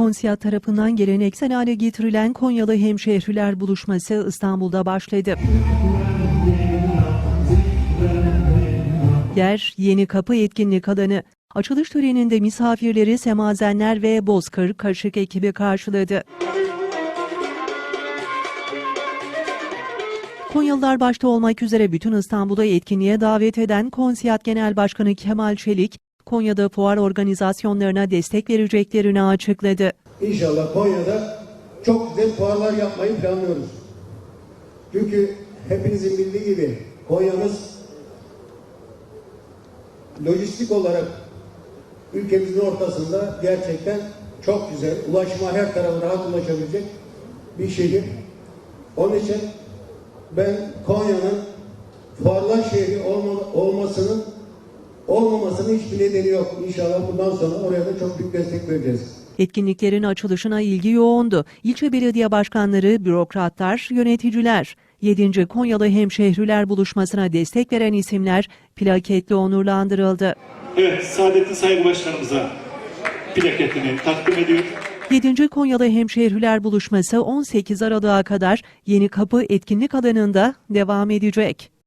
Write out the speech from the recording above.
Konsiyat tarafından geleneksel hale getirilen Konyalı Hemşehriler Buluşması İstanbul'da başladı. Yer Yeni Kapı etkinlik alanı. Açılış töreninde misafirleri Semazenler ve Bozkır Kaşık ekibi karşıladı. Konyalılar başta olmak üzere bütün İstanbul'a etkinliğe davet eden Konsiyat Genel Başkanı Kemal Çelik, Konya'da fuar organizasyonlarına destek vereceklerini açıkladı. İnşallah Konya'da çok güzel fuarlar yapmayı planlıyoruz. Çünkü hepinizin bildiği gibi Konya'mız lojistik olarak ülkemizin ortasında gerçekten çok güzel, ulaşıma her tarafa rahat ulaşabilecek bir şehir. Onun için ben Konya'nın fuarlar şehri olma, olmasının olmamasının hiçbir nedeni yok. İnşallah bundan sonra oraya da çok büyük destek vereceğiz. Etkinliklerin açılışına ilgi yoğundu. İlçe belediye başkanları, bürokratlar, yöneticiler. 7. Konyalı Hemşehriler Buluşması'na destek veren isimler plaketle onurlandırıldı. Evet, Saadettin Saygı Başkanımıza plaketini takdim ediyor. 7. Konyalı Hemşehriler Buluşması 18 Aralık'a kadar Yeni Kapı etkinlik alanında devam edecek.